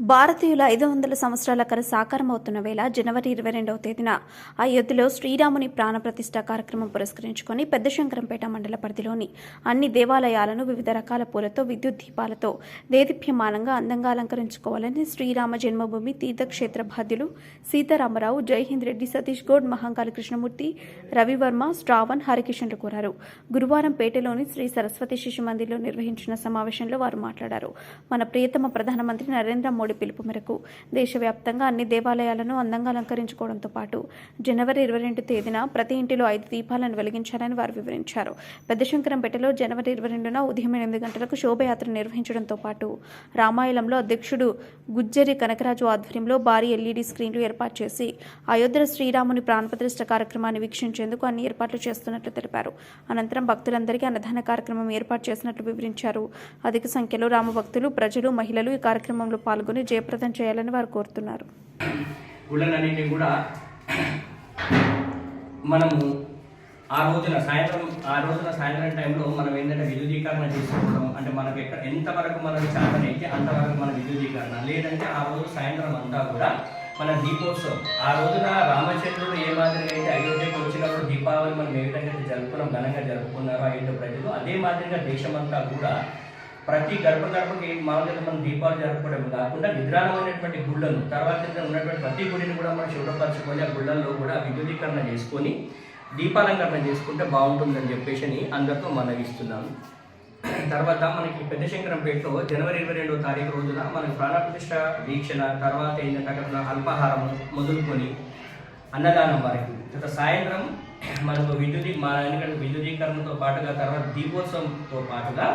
భారతీయుల ఐదు వందల సంవత్సరాల కల సాకారమవుతున్న వేళ జనవరి ఇరవై రెండవ తేదీన అయోధ్యలో శ్రీరాముని ప్రాణప్రతిష్ఠ కార్యక్రమం పురస్కరించుకొని పెద్ద శంకరంపేట మండల పరిధిలోని అన్ని దేవాలయాలను వివిధ రకాల పూలతో విద్యుత్ దీపాలతో దేదీప్యమానంగా అందంగా అలంకరించుకోవాలని శ్రీరామ జన్మభూమి తీర్థక్షేత్ర బాధ్యులు సీతారామరావు జైహింద్ రెడ్డి సతీష్ గౌడ్ మహంకాళి కృష్ణమూర్తి రవివర్మ శ్రావణ్ హరికిషన్లు కోరారు. గురువారం పేటలోని శ్రీ సరస్వతి శిశు మందిర్లో నిర్వహించిన సమావేశంలో వారు మాట్లాడారు. మన ప్రియతమ ప్రధానమంత్రి నరేంద్ర మోడీ పిలుపు మేరకు దేశవ్యాప్తంగా అన్ని దేవాలయాలను అందంగా అలంకరించుకోవడంతో పాటు జనవరి ఇరవై రెండు తేదీన ప్రతి ఇంటిలో ఐదు దీపాలను వెలిగించాలని వారు వివరించారు. పెద్దశంకరంపేటలో జనవరి ఇరవై రెండున ఉదయం ఎనిమిది గంటలకు శోభయాత్ర నిర్వహించడంతో పాటు రామాయణంలో అధ్యక్షుడు గుజ్జరి కనకరాజు ఆధ్వర్యంలో భారీ ఎల్ఈడి స్క్రీన్లు ఏర్పాటు చేసి అయోధ్య శ్రీరాముని ప్రాణప్రతిష్ఠ కార్యక్రమాన్ని వీక్షించేందుకు అన్ని ఏర్పాట్లు చేస్తున్నట్లు తెలిపారు. అనంతరం భక్తులందరికీ అన్నదాన కార్యక్రమం ఏర్పాటు చేసినట్లు వివరించారు. అధిక సంఖ్యలో రామ భక్తులు ప్రజలు మహిళలు ఈ కార్యక్రమంలో పాల్గొని జయప్రదం చేయాలని వారు కోరుతున్నారు. గుళ్ళనన్నింటినీ కూడా మనము ఆ రోజున సాయంత్రం ఆ రోజున సాయంత్రం టైంలో మనం ఏంటంటే విద్యుదీకరణ చేసుకోవడం అంటే మనకు ఎక్కడ ఎంతవరకు మనకు చేతనైతే అంతవరకు మన విద్యుదీకరణ. లేదంటే ఆ రోజు సాయంత్రం అంతా కూడా మన దీపోత్సవం. ఆ రోజున రామచంద్రుడు ఏ మాదిరిగా అయితే అయోధ్యకు వచ్చినప్పుడు దీపావళి మనం ఏ విధంగా జరుపుకున్నాం ఘనంగా జరుపుకున్నారో అయోధ్య ప్రజలు అదే మాదిరిగా దేశమంతా కూడా ప్రతి గర్భ గర్భకి మామూలుగా మనం దీపాలు జరుపుకోవడం కాకుండా నిద్రాణమైనటువంటి గుళ్ళను తర్వాత ఉన్నటువంటి ప్రతి గుడిని కూడా మనం శుభ్రపరచుకొని ఆ గుళ్ళల్లో కూడా విద్యుదీకరణ చేసుకొని దీపాలంకరణ చేసుకుంటే బాగుంటుందని చెప్పేసి అని అందరితో మనవిస్తున్నాను తర్వాత మనకి పెద్ద శంకరంపేటలో జనవరి ఇరవై రెండవ తారీఖు రోజున మనకి ప్రాణప్రతిష్ట వీక్షణ తర్వాత ఏంటంటే అక్కడ అల్పాహారం మొదలుకొని అన్నదానం వరకు. తర్వాత సాయంత్రం మనకు విద్యుదీ మా ఎందుకంటే విద్యుదీకరణతో పాటుగా తర్వాత దీపోత్సవంతో పాటుగా